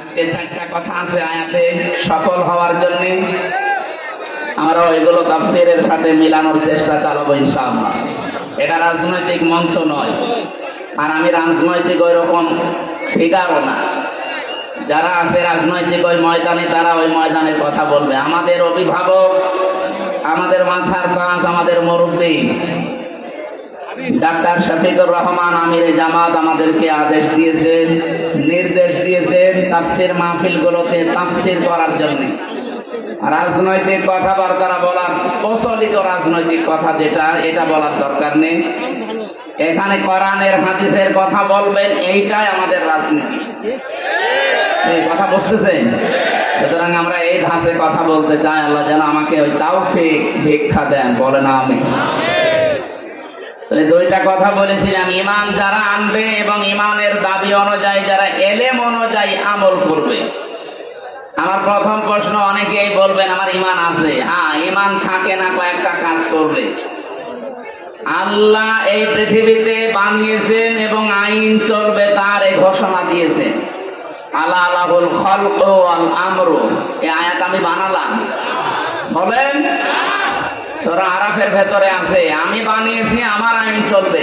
আজকে চারটা কথা আছে আয়াতে সফল হওয়ার জন্য। আমরা ওইগুলো তাফসিরের সাথে মিলানোর চেষ্টা চালাবো ইনশাআল্লাহ। এটা রাজনৈতিক মঞ্চ নয়, আর আমি রাজনৈতিক ওই রকম ফিগারও না। যারা আছে রাজনৈতিক ওই ময়দানে, তারা ওই ময়দানের কথা বলবে। আমাদের অভিভাবক, আমাদের মাথার কাজ আমাদের মুরব্বী, ডাক্তার শফিকুর রহমান আমির জামাত আমাদেরকে আদেশ দিয়েছে, নির্দেশ দিয়েছেন তাফসির মাহফিলগুলোতে তাফসির করার জন্য। রাজনৈতিক কথাবার্তা বলার প্রচলিত রাজনৈতিক কথা যেটা, এটা বলার দরকার নেই। এখানে কোরআনের, হাদিসের কথা বলবেন, এইটাই আমাদের রাজনীতি। এই কথা বুঝতেছেন? সুতরাং আমরা এই ধাঁচে কথা বলতে চাই, আল্লাহ যেন আমাকে ওই তাওফিক ভিক্ষা দেন, বলেন আমি তাহলে দুইটা কথা বলেছিলাম। ইমান যারা আনবে এবং ইমানের দাবি অনুযায়ী যারা এলেম অনুযায়ী আমল করবে। আমার প্রথম প্রশ্ন, অনেকেই বলবেন, আমার ইমান আছে। হ্যাঁ ইমান থাকে না, কয়েকটা কাজ করবে। আল্লাহ এই পৃথিবীতে বানিয়েছেন এবং আইন চলবে, তার এই ঘোষণা দিয়েছেন। আল্লাহ আল্লাহুল খলক আল আমরু। এই আয়াত আমি বানালাম। বলেন? সূরা আরাফের ভেতরে আছে আমি বানিয়েছি আমার আইন চলবে।